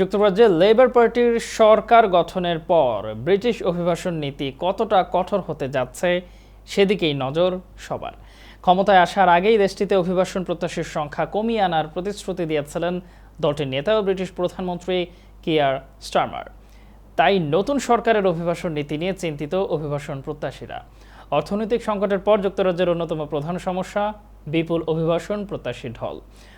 যুক্তরাজ্যে লেবার পার্টির সরকার গঠনের পর ব্রিটিশ অভিবাসন নীতি কতটা কঠোর হতে যাচ্ছে সেদিকেই নজর সবার। ক্ষমতায় আসার আগেই দেশটিতে অভিবাসন প্রত্যাশীর সংখ্যা কমিয়ে আনার প্রতিশ্রুতি দিয়েছিলেন দলটির নেতা ও ব্রিটিশ প্রধানমন্ত্রী কিয়ার স্টার্মার। তাই নতুন সরকারের অভিবাসন নীতি নিয়ে চিন্তিত অভিবাসন প্রত্যাশীরা। অর্থনৈতিক সংকটের পর যুক্তরাজ্যের অন্যতম প্রধান সমস্যা বিপুল অভিবাসন প্রত্যাশী ঢল।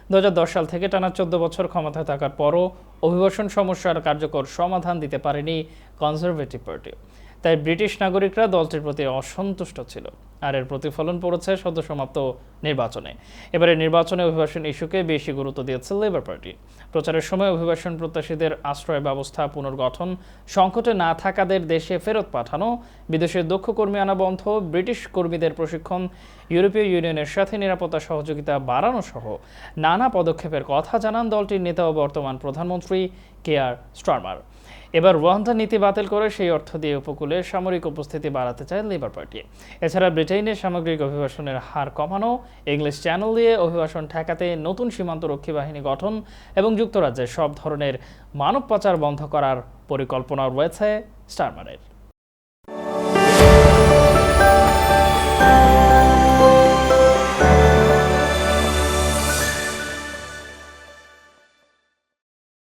দু হাজার দশ সাল থেকে টানা চোদ্দ বছর ক্ষমতায় থাকার পরও অভিবাসন সমস্যার কার্যকর সমাধান দিতে পারেনি কনজারভেটিভ পার্টি। তাই ব্রিটিশ নাগরিকরা দলটির প্রতি অসন্তুষ্ট ছিল। আর এর প্রতিফলন পড়েছে সদ্যসমাপ্ত নির্বাচনে। এবারে নির্বাচনে অভিবাসন ইস্যুকে বেশি গুরুত্ব দিয়েছে লেবার পার্টি। প্রচারের সময় অভিবাসন প্রত্যাশীদের আশ্রয় ব্যবস্থা পুনর্গঠন, সংকটে না থাকাদের দেশে ফেরত পাঠানো, বিদেশের দক্ষ কর্মী আনা বন্ধ, ব্রিটিশ কর্মীদের প্রশিক্ষণ, ইউরোপীয় ইউনিয়নের সাথে নিরাপত্তা সহযোগিতা বাড়ানো সহ নানা পদক্ষেপের কথা জানান দলটির নেতা ও বর্তমান প্রধানমন্ত্রী কে আর স্টারমার। এবার রোয়ান্দা নীতি বাতিল করে সেই অর্থ দিয়ে উপকূলে সামরিক উপস্থিতি বাড়াতে চায় লেবার পার্টি। এছাড়া ব্রিটেনের সামগ্রিক অভিবাসনের হার কমানো ইংলিশ চ্যানেল দিয়ে অভিবাসন ঠেকাতে নতুন সীমান্ত রক্ষী বাহিনী গঠন এবং যুক্তরাজ্যে সব ধরনের মানব পাচার বন্ধ করার পরিকল্পনা রয়েছে স্টারমারের।